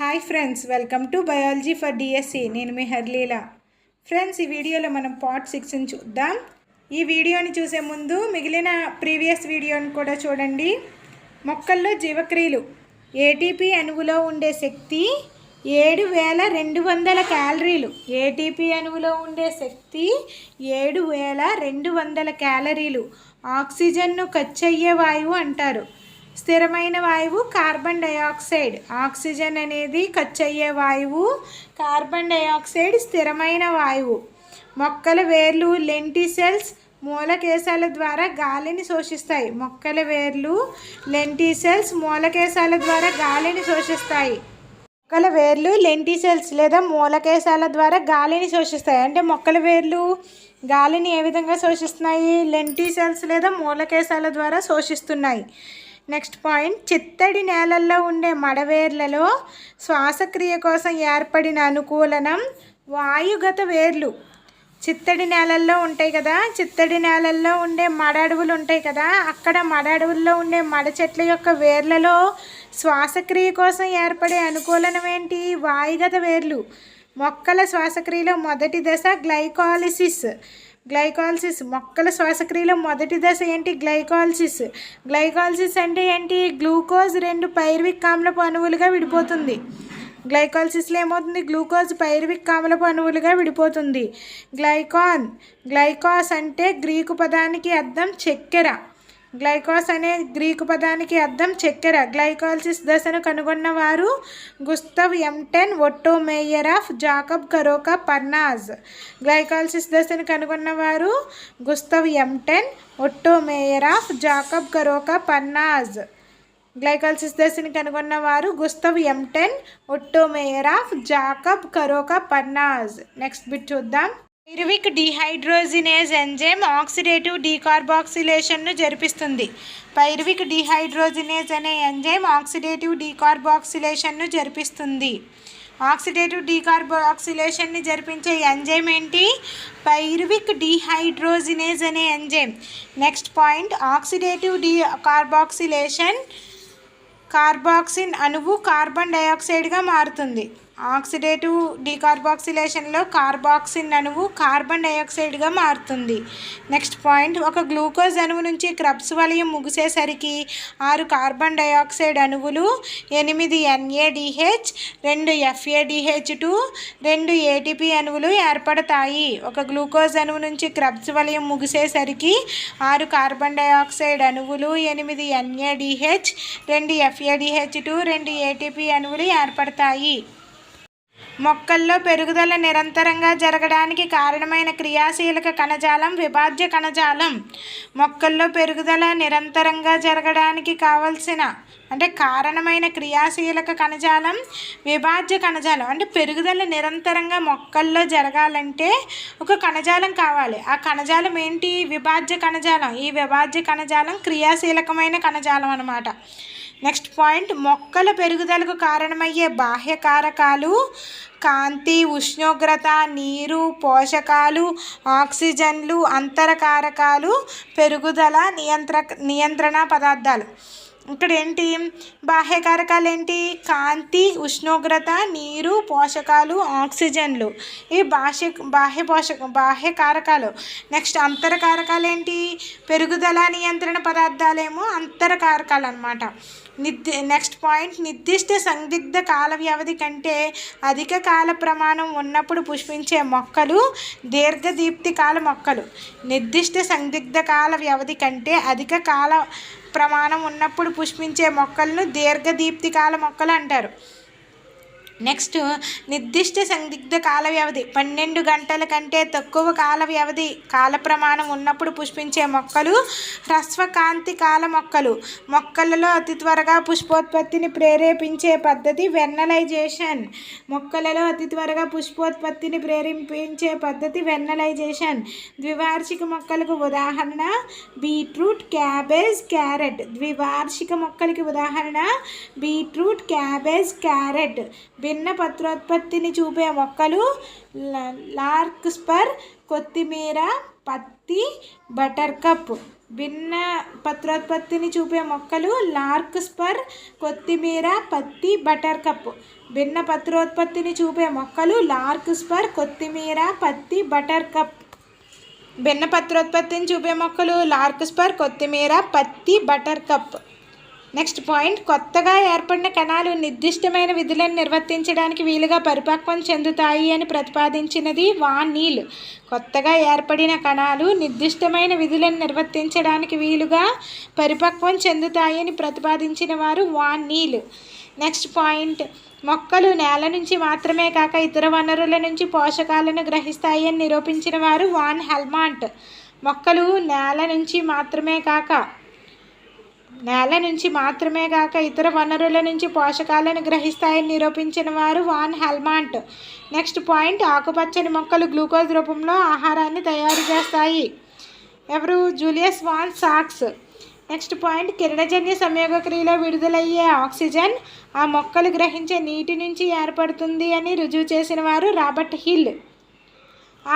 Hi friends welcome to biology for DSC. నేను మీ హర్లీల. Friends ఈ వీడియోలో మనం పార్ట్ సిక్స్ని చూద్దాం. ఈ వీడియోని చూసే ముందు మిగిలిన ప్రీవియస్ వీడియోని కూడా చూడండి. మొక్కల్లో జీవక్రియలు. ఏటీపీ అణువులో ఉండే శక్తి ఏడు వేల రెండు వందల క్యాలరీలు. ఏటీపీ అణువులో ఉండే శక్తి ఏడు వేల రెండు వందల క్యాలరీలు. ఆక్సిజన్ను ఖర్చయ్యే వాయువు అంటారు. స్థిరమైన వాయువు కార్బన్ డయాక్సైడ్. ఆక్సిజన్ అనేది ఖర్చు అయ్యే వాయువు కార్బన్ డయాక్సైడ్ స్థిరమైన వాయువు. మొక్కల వేర్లు లెంటిసెల్స్ మూలకేశాల ద్వారా గాలిని శోషిస్తాయి. మొక్కల వేర్లు లెంటిసెల్స్ మూలకేశాల ద్వారా గాలిని శోషిస్తాయి. మొక్కల వేర్లు లెంటిసెల్స్ లేదా మూలకేశాల ద్వారా గాలిని శోషిస్తాయి. అంటే మొక్కల వేర్లు గాలిని ఏ విధంగా శోషిస్తున్నాయి? లెంటిసెల్స్ లేదా మూలకేశాల ద్వారా శోషిస్తున్నాయి. నెక్స్ట్ పాయింట్ చిత్తడి నేలల్లో ఉండే మడవేర్లలో శ్వాసక్రియ కోసం ఏర్పడిన అనుకూలనం వాయుగత వేర్లు. చిత్తడి నేలల్లో ఉంటాయి కదా చిత్తడి నేలల్లో ఉండే మడ అడవులు ఉంటాయి కదా అక్కడ మడ అడవుల్లో ఉండే మడ చెట్ల యొక్క వేర్లలో శ్వాసక్రియ కోసం ఏర్పడే అనుకూలనం ఏంటి? వాయుగత వేర్లు. మొక్కల శ్వాసక్రియలో మొదటి దశ గ్లైకాలిసిస్. గ్లైకాలసిస్. మొక్కల శ్వాసక్రియలో మొదటి దశ ఏంటి? గ్లైకాలసిస్. గ్లైకాలసిస్ అంటే ఏంటి? గ్లూకోజ్ రెండు పైర్విక్ ఆమ్లపు అణువులుగా విడిపోతుంది. గ్లైకాలసిస్లో ఏమవుతుంది? గ్లూకోజ్ పైర్విక్ ఆమ్లపు అణువులుగా విడిపోతుంది. గ్లైకాన్. గ్లైకాస్ అంటే గ్రీకు పదానికి అర్థం చక్కెర. గ్లైకాస్ అనే గ్రీకు పదానికి అర్థం చక్కెర. గ్లైకాలసిస్ దశను కనుగొన్నవారు Gustav Embden Otto Meyerhof Jakub Karol Parnas. Glycolysis దశను కనుగొన్నవారు Gustav Embden Otto Meyerhof Jakub Karol Parnas. Glycolysis దశని కనుగొన్నవారు Gustav Embden Otto Meyerhof Jakub Karol Parnas. Next bit చూద్దాం. పైరువిక్ డిహైడ్రోజినేజ్ ఎంజైమ్ ఆక్సిడేటివ్ డీకార్బాక్సిలేషన్ను జరిపిస్తుంది. Pyruvic dehydrogenase అనే enzyme oxidative డీకార్బాక్సిలేషన్ను జరిపిస్తుంది. Oxidative డీకార్బాక్సిలేషన్ని జరిపించే enzyme ఏంటి? పైరువిక్ డిహైడ్రోజినేజ్ అనే enzyme. Next point oxidative decarboxylation కార్బాక్సిన్ అణువు కార్బన్ డైఆక్సైడ్గా మారుతుంది. ఆక్సిడేటివ్ డీకార్బాక్సిలేషన్లో కార్బాక్సిన్ అణువు కార్బన్ డైఆక్సైడ్గా మారుతుంది. నెక్స్ట్ పాయింట్ ఒక గ్లూకోజ్ అణువు నుంచి క్రబ్స్ వలయం ముగిసేసరికి ఆరు కార్బన్ డైఆక్సైడ్ అణువులు ఎనిమిది ఎన్ఏడిహెచ్ రెండు ఎఫ్ఏడిహెచ్ టూ రెండు ఏటీపీ అణువులు ఏర్పడతాయి. ఒక గ్లూకోజ్ అణువు నుంచి క్రబ్స్ వలయం ముగిసేసరికి ఆరు కార్బన్ డైఆక్సైడ్ అణువులు ఎనిమిది ఎన్ఏడిహెచ్ రెండు ఎఫ్ఏడిహెచ్ టూ రెండు ఏటీపీ అణువులు ఏర్పడతాయి. మొక్కల్లో పెరుగుదల నిరంతరంగా జరగడానికి కారణమైన క్రియాశీలక కణజాలం విభాజ్య కణజాలం. మొక్కల్లో పెరుగుదల నిరంతరంగా జరగడానికి కావలసిన అంటే కారణమైన క్రియాశీలక కణజాలం విభాజ్య కణజాలం. అంటే పెరుగుదల నిరంతరంగా మొక్కల్లో జరగాలంటే ఒక కణజాలం కావాలి. ఆ కణజాలం ఏంటి? విభాజ్య కణజాలం. ఈ విభాజ్య కణజాలం క్రియాశీలకమైన కణజాలం అన్నమాట. నెక్స్ట్ పాయింట్ మొక్కల పెరుగుదలకు కారణమయ్యే బాహ్య కారకాలు కాంతి ఉష్ణోగ్రత నీరు పోషకాలు ఆక్సిజన్లు అంతర కారకాలు పెరుగుదల నియంత్ర నియంత్రణ పదార్థాలు. ఇక్కడ ఏంటి బాహ్య కారకాలు ఏంటి కాంతి ఉష్ణోగ్రత నీరు పోషకాలు ఆక్సిజన్లు. ఈ బాహ్య బాహ్య పోషక బాహ్య కారకాలు. నెక్స్ట్ అంతర కారకాలు ఏంటి పెరుగుదల నియంత్రణ పదార్థాలేమో అంతర కారకాలు అనమాట నిర్ది నెక్స్ట్ పాయింట్ నిర్దిష్ట సందిగ్ధ కాల వ్యవధి కంటే అధిక కాల ప్రమాణం ఉన్నప్పుడు పుష్పించే మొక్కలు దీర్ఘదీప్తి కాల మొక్కలు. నిర్దిష్ట సందిగ్ధ కాల వ్యవధి కంటే అధిక కాల ప్రమాణం ఉన్నప్పుడు పుష్పించే మొక్కలను దీర్ఘదీప్తి కాల మొక్కలు అంటారు. నెక్స్ట్ నిర్దిష్ట సందిగ్ధ కాల వ్యవధి. పన్నెండు గంటల కంటే తక్కువ కాల వ్యవధి. కాల ప్రమాణం ఉన్నప్పుడు పుష్పించే మొక్కలు హ్రస్వకాంతి కాల మొక్కలు. మొక్కలలో అతి త్వరగా పుష్పోత్పత్తిని ప్రేరేపించే పద్ధతి వెన్నలైజేషన్. మొక్కలలో అతి త్వరగా పుష్పోత్పత్తిని ప్రేరేపించే పద్ధతి వెన్నలైజేషన్. ద్వివార్షిక మొక్కలకు ఉదాహరణ బీట్రూట్ క్యాబేజ్ క్యారెట్. ద్వివార్షిక మొక్కలకి ఉదాహరణ బీట్రూట్ క్యాబేజ్ క్యారెట్. భిన్న పత్రోత్పత్తిని చూపే మొక్కలు లార్క్ స్పర్ కొత్తిమీర పత్తి బటర్ కప్ భిన్న పత్రోత్పత్తిని చూపే మొక్కలు లార్క్ స్పర్ కొత్తిమీర పత్తి బటర్ కప్ భిన్న పత్రోత్పత్తిని చూపే మొక్కలు లార్క్ స్పర్ కొత్తిమీర పత్తి బటర్ కప్ భిన్న పత్రోత్పత్తిని చూపే మొక్కలు లార్క్ స్పర్ కొత్తిమీర పత్తి బటర్ కప్ నెక్స్ట్ పాయింట్ కొత్తగా ఏర్పడిన కణాలు నిర్దిష్టమైన విధులను నిర్వర్తించడానికి వీలుగా పరిపక్వం చెందుతాయి అని ప్రతిపాదించినది వాన్ నీల్. కొత్తగా ఏర్పడిన కణాలు నిర్దిష్టమైన విధులను నిర్వర్తించడానికి వీలుగా పరిపక్వం చెందుతాయి అని ప్రతిపాదించిన వారు వాన్ నీల్. నెక్స్ట్ పాయింట్ మొక్కలు నేల నుంచి మాత్రమే కాక ఇతర వనరుల నుంచి పోషకాలను గ్రహిస్తాయి అని నిరూపించిన వారు వాన్ హెల్మాంట్. మొక్కలు నేల నుంచి మాత్రమే కాక నేల నుంచి మాత్రమే కాక ఇతర వనరుల నుంచి పోషకాలను గ్రహిస్తాయని నిరూపించిన వారు వాన్ హెల్మాంట్. నెక్స్ట్ పాయింట్ ఆకుపచ్చని మొక్కలు గ్లూకోజ్ రూపంలో ఆహారాన్ని తయారు చేస్తాయి. ఎవరు? జూలియస్ వాన్ సాక్స్. నెక్స్ట్ పాయింట్ కిరణజన్య సంయోగక్రియలో విడుదలయ్యే ఆక్సిజన్ ఆ మొక్కలు గ్రహించే నీటి నుంచి ఏర్పడుతుంది అని రుజువు చేసిన వారు రాబర్ట్ హిల్.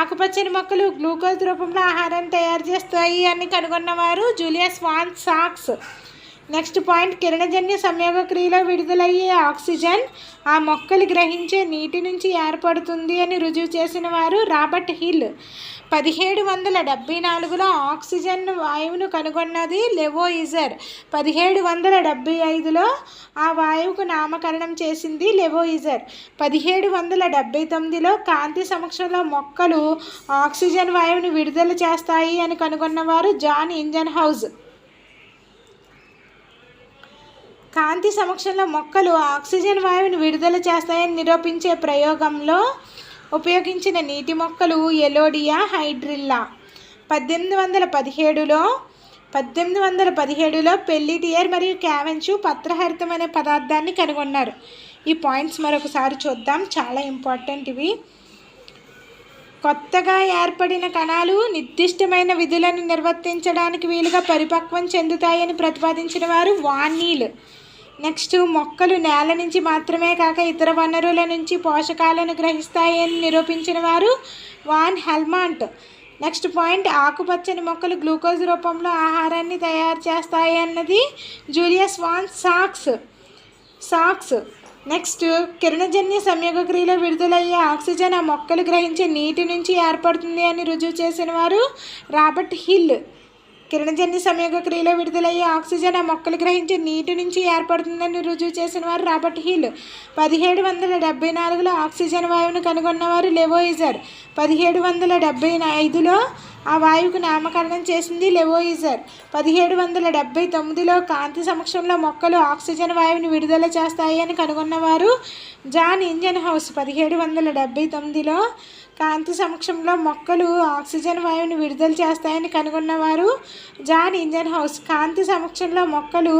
ఆకుపచ్చని మొక్కలు గ్లూకోజ్ రూపంలో ఆహారాన్ని తయారు చేస్తాయి అని కనుగొన్నవారు జూలియస్ వాన్ సాక్స్. నెక్స్ట్ పాయింట్ కిరణజన్య సంయోగ క్రియలో విడుదలయ్యే ఆక్సిజన్ ఆ మొక్కలు గ్రహించే నీటి నుంచి ఏర్పడుతుంది అని రుజువు చేసిన వారు రాబర్ట్ హిల్. పదిహేడు వందల డెబ్బై నాలుగులో ఆక్సిజన్ వాయువును కనుగొన్నది లెవోయిజర్. పదిహేడు వందల డెబ్బై ఐదులో ఆ వాయువుకు నామకరణం చేసింది లెవోయిజర్. పదిహేడు వందల డెబ్బై తొమ్మిదిలో కాంతి సమక్షంలో మొక్కలు ఆక్సిజన్ వాయువును విడుదల చేస్తాయి అని కనుగొన్నవారు జాన్ ఇంజన్ హౌస్ కాంతి సమక్షంలో మొక్కలు ఆక్సిజన్ వాయువుని విడుదల చేస్తాయని నిరూపించే ప్రయోగంలో ఉపయోగించిన నీటి మొక్కలు ఎలోడియా హైడ్రిల్లా. పద్దెనిమిది వందల పదిహేడులో పద్దెనిమిది వందల పదిహేడులో పెల్లిటియర్ మరియు క్యావెన్షు పత్రహరితం అనే పదార్థాన్ని కనుగొన్నారు. ఈ పాయింట్స్ మరొకసారి చూద్దాం. చాలా ఇంపార్టెంట్ ఇవి. కొత్తగా ఏర్పడిన కణాలు నిర్దిష్టమైన విధులను నిర్వర్తించడానికి వీలుగా పరిపక్వం చెందుతాయని ప్రతిపాదించిన వారు వాన్నీల్ నెక్స్ట్ మొక్కలు నేల నుంచి మాత్రమే కాక ఇతర వనరుల నుంచి పోషకాలను గ్రహిస్తాయని నిరూపించిన వారు వాన్ హెల్మాంట్. నెక్స్ట్ పాయింట్ ఆకుపచ్చని మొక్కలు గ్లూకోజ్ రూపంలో ఆహారాన్ని తయారు చేస్తాయి అన్నది Julius von socks. Socks. Next కిరణజన్య సంయోగ క్రియలో విడుదలయ్యే ఆక్సిజన్ ఆ మొక్కలు గ్రహించే నీటి నుంచి ఏర్పడుతుంది అని రుజువు చేసిన వారు రాబర్ట్ హిల్. కిరణజన్య సంయోగ క్రియలో విడుదలయ్యే ఆక్సిజన్ ఆ మొక్కలు గ్రహించే నీటి నుంచి ఏర్పడుతుందని రుజువు చేసిన వారు రాబర్ట్ హీల్. పదిహేడు వందల డెబ్బై నాలుగులో ఆక్సిజన్ వాయువును కనుగొన్నవారు లెవోయిజర్. పదిహేడు వందల డెబ్బై ఐదులో ఆ వాయువుకు నామకరణం చేసింది లెవోయిజర్. పదిహేడు వందల డెబ్బై తొమ్మిదిలో కాంతి సమక్షంలో మొక్కలు ఆక్సిజన్ వాయువుని విడుదల చేస్తాయి అని కనుగొన్నవారు జాన్ ఇంజన్ హౌస్ పదిహేడు వందల డెబ్బై తొమ్మిదిలో కాంతి సమక్షంలో మొక్కలు ఆక్సిజన్ వాయువుని విడుదల చేస్తాయని కనుగొన్నవారు. జాన్ ఇంజన్ హౌస్ కాంతి సమక్షంలో మొక్కలు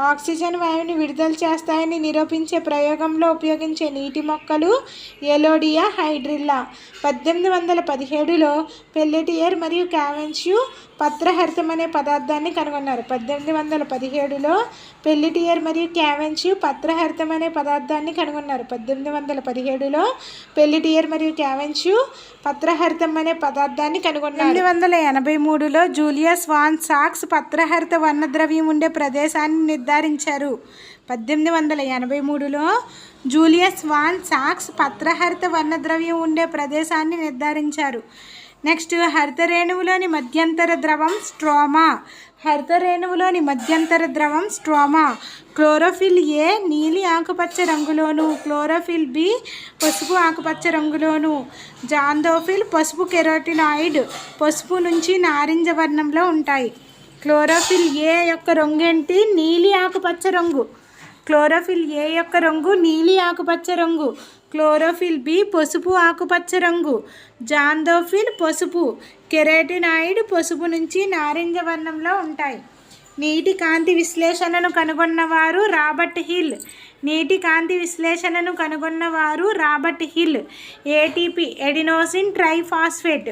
ఆక్సిజన్ వాయువుని విడుదల చేస్తాయని నిరూపించే ప్రయోగంలో ఉపయోగించే నీటి మొక్కలు ఎలోడియా హైడ్రిల్లా. పద్దెనిమిది వందల పదిహేడులో పెల్లెటియర్ మరియు క్యావెన్ష్యూ పత్రహరితం అనే పదార్థాన్ని కనుగొన్నారు. పద్దెనిమిది వందల పదిహేడులో పెల్లిటియర్ మరియు క్యావెన్ష్యూ పత్రహరితం అనే పదార్థాన్ని కనుగొన్నారు. పద్దెనిమిది వందల పదిహేడులో పెల్లిటియర్ మరియు క్యావెన్ష్యూ పత్రహరితం అనే పదార్థాన్ని కనుగొన్నారు ఎనిమిది వందల ఎనభై మూడులో జూలియస్ వాన్ సాక్స్ పత్రహరిత వర్ణద్రవ్యం ఉండే ప్రదేశాన్ని నిర్ధారించారు. పద్దెనిమిది వందల ఎనభై మూడులో జూలియస్ వాన్ సాక్స్ పత్రహరిత వర్ణద్రవ్యం ఉండే ప్రదేశాన్ని నిర్ధారించారు. నెక్స్ట్ హరిత రేణువులోని మధ్యంతర ద్రవం స్ట్రోమా. హరిత రేణువులోని మధ్యంతర ద్రవం స్ట్రోమా. క్లోరోఫిల్ ఏ నీలి ఆకుపచ్చ రంగులోను క్లోరోఫిల్ బి పసుపు ఆకుపచ్చ రంగులోను. జాందోఫిల్ పసుపు కెరోటినాయిడ్ పసుపు నుంచి నారింజ వర్ణంలో ఉంటాయి. క్లోరోఫిల్ ఏ యొక్క రంగేంటి? నీలి ఆకుపచ్చ రంగు. క్లోరోఫిల్ ఏ యొక్క రంగు? నీలి ఆకుపచ్చ రంగు. క్లోరోఫిల్ బి పసుపు ఆకుపచ్చ రంగు. జాందోఫిల్ పసుపు. కెరాటినాయిడ్ పసుపు నుంచి నారింజ వర్ణంలో ఉంటాయి. నీటి కాంతి విశ్లేషణను కనుగొన్నవారు రాబర్ట్ హిల్. నీటి కాంతి విశ్లేషణను కనుగొన్నవారు Robert Hill. ATP adenosine triphosphate.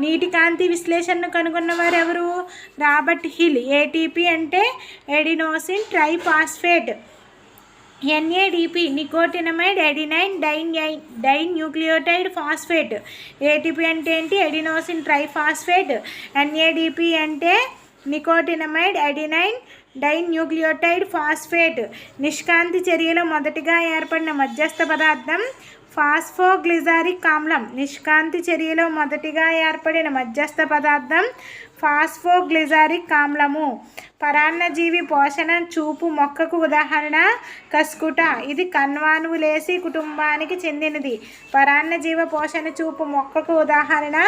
నీటి కాంతి విశ్లేషణను కనుగొన్నవారు ఎవరు? Robert Hill. ఏటీపీ అంటే adenosine triphosphate. NADP nicotinamide adenine dyne dyne nucleotide phosphate. ATP అంటే ఏంటి? Adenosine triphosphate. ఎన్ఏడిపి అంటే నికోటినమైడ్ అడినైన్ న్యూక్లియోటైడ్ ఫాస్ఫేట్. నిష్కాంతి చర్యలో మొదటిగా ఏర్పడిన మధ్యస్థ పదార్థం ఫాస్ఫోగ్లిజారిక్ ఆమ్లం. నిష్కాంతి చర్యలో మొదటిగా ఏర్పడిన మధ్యస్థ పదార్థం ఫాస్ఫోగ్లిజారిక్ ఆమ్లము పరాన్నజీవి పోషణ చూపు మొక్కకు ఉదాహరణ కస్కుట. ఇది కన్వానువులేసి కుటుంబానికి చెందినది. పరాన్నజీవ పోషణ చూపు మొక్కకు ఉదాహరణ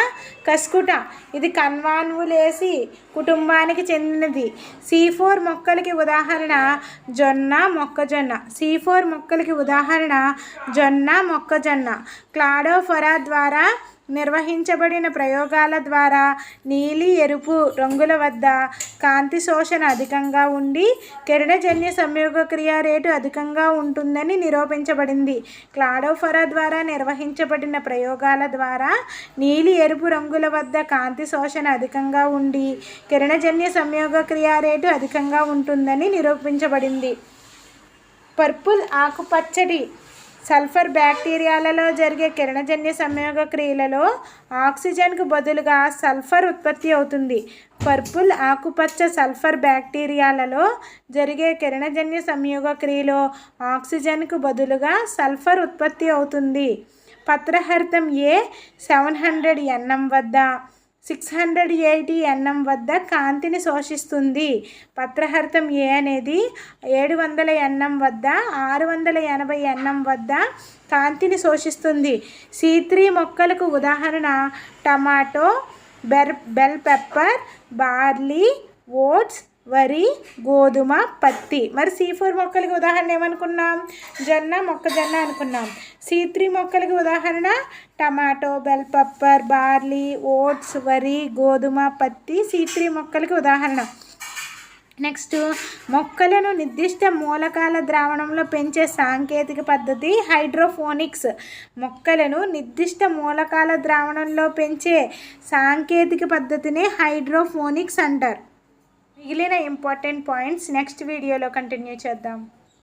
కస్కుట. ఇది కన్వానువులేసి కుటుంబానికి చెందినది. సి ఫోర్ మొక్కలకి ఉదాహరణ జొన్న మొక్కజొన్న. సి ఫోర్ మొక్కలకి ఉదాహరణ జొన్న మొక్కజొన్న. క్లాడోఫరా ద్వారా నిర్వహించబడిన ప్రయోగాల ద్వారా నీలి ఎరుపు రంగుల వద్ద కాంతి శోషణ అధికంగా ఉండి కిరణజన్య సంయోగ క్రియ రేటు అధికంగా ఉంటుందని నిరూపించబడింది. క్లాడోఫరా ద్వారా నిర్వహించబడిన ప్రయోగాల ద్వారా నీలి ఎరుపు రంగుల వద్ద కాంతి శోషణ అధికంగా ఉండి కిరణజన్య సంయోగ క్రియ రేటు అధికంగా ఉంటుందని నిరూపించబడింది. పర్పుల్ ఆకుపచ్చడి సల్ఫర్ బ్యాక్టీరియాలలో జరిగే కిరణజన్య సంయోగ క్రియలలో ఆక్సిజన్కు బదులుగా సల్ఫర్ ఉత్పత్తి అవుతుంది. పర్పుల్ ఆకుపచ్చ సల్ఫర్ బ్యాక్టీరియాలలో జరిగే కిరణజన్య సంయోగ క్రియలో ఆక్సిజన్కు బదులుగా సల్ఫర్ ఉత్పత్తి అవుతుంది. పత్రహరితం ఏ సెవెన్ హండ్రెడ్ ఎన్ఎం వద్ద. సిక్స్ హండ్రెడ్ ఎయిటీ ఎన్ఎం వద్ద కాంతిని శోషిస్తుంది. పత్రహర్తం ఏ అనేది ఏడు వందల ఎన్ఎం వద్ద ఆరు వందల ఎనభై ఎన్ఎం వద్ద కాంతిని శోషిస్తుంది. సీత్రీ మొక్కలకు ఉదాహరణ టమాటో బెర్ బెల్ పెప్పర్ బార్లీ ఓట్స్ వరి గోధుమ పత్తి. మరి సి ఫోర్ మొక్కలకి ఉదాహరణ ఏమనుకున్నాం? జొన్న మొక్కజొన్న అనుకున్నాం. సి త్రీ మొక్కలకి ఉదాహరణ tomato bell pepper barley oats వరి గోధుమ పత్తి. సి త్రీ మొక్కలకి ఉదాహరణ. నెక్స్ట్ మొక్కలను నిర్దిష్ట మూలకాల ద్రావణంలో పెంచే సాంకేతిక పద్ధతి హైడ్రోఫోనిక్స్. మొక్కలను నిర్దిష్ట మూలకాల ద్రావణంలో పెంచే సాంకేతిక పద్ధతిని హైడ్రోఫోనిక్స్ అంటారు. మిగిలిన ఇంపార్టెంట్ పాయింట్స్ నెక్స్ట్ వీడియోలో కంటిన్యూ చేద్దాం.